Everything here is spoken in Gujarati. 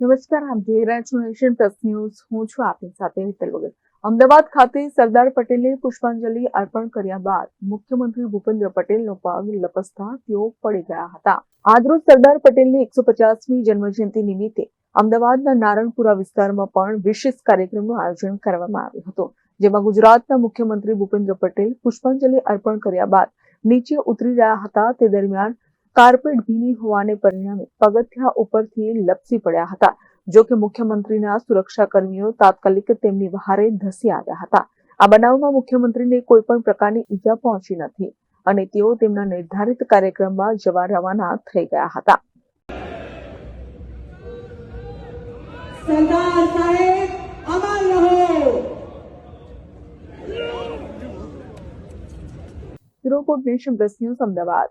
નમસ્કાર આપ જોઈ રહ્યા છો નેશન પ્લસ ન્યૂઝ. હું છું આપની સાથે હેતલ વગર. અમદાવાદ ખાતે સરદાર પટેલને પુષ્પાંજલિ અર્પણ કર્યા બાદ મુખ્યમંત્રી ભૂપેન્દ્ર પટેલનો પગ લપસતા તેઓ પડી ગયા હતા. આજરોજ સરદાર પટેલની એકસો પચાસમી જન્મજયંતિ નિમિત્તે અમદાવાદના નારણપુરા વિસ્તારમાં પણ વિશેષ કાર્યક્રમનું આયોજન કરવામાં આવ્યું હતું. જેમાં ગુજરાતના મુખ્યમંત્રી ભૂપેન્દ્ર પટેલ પુષ્પાંજલિ અર્પણ કર્યા બાદ નીચે ઉતરી રહ્યા હતા. તે દરમિયાન કાર્પેટ ભીની હોવાને પરિણામે પગથિયા ઉપરથી લપસી પડ્યા હતા જો કે મુખ્યમંત્રીના સુરક્ષા કર્મીઓ તાત્કાલિક તેમની વહારે ધસી આવ્યા હતા. આ બનાવમાં મુખ્યમંત્રીને કોઈ પણ પ્રકારની ઈજા પહોંચી નથી અને તેઓ તેમના નિર્ધારિત કાર્યક્રમમાં જવા રવાના થઈ ગયા હતા. સરદાર સાહેબ અમર રહો! Report nation plus news Ahmedabad.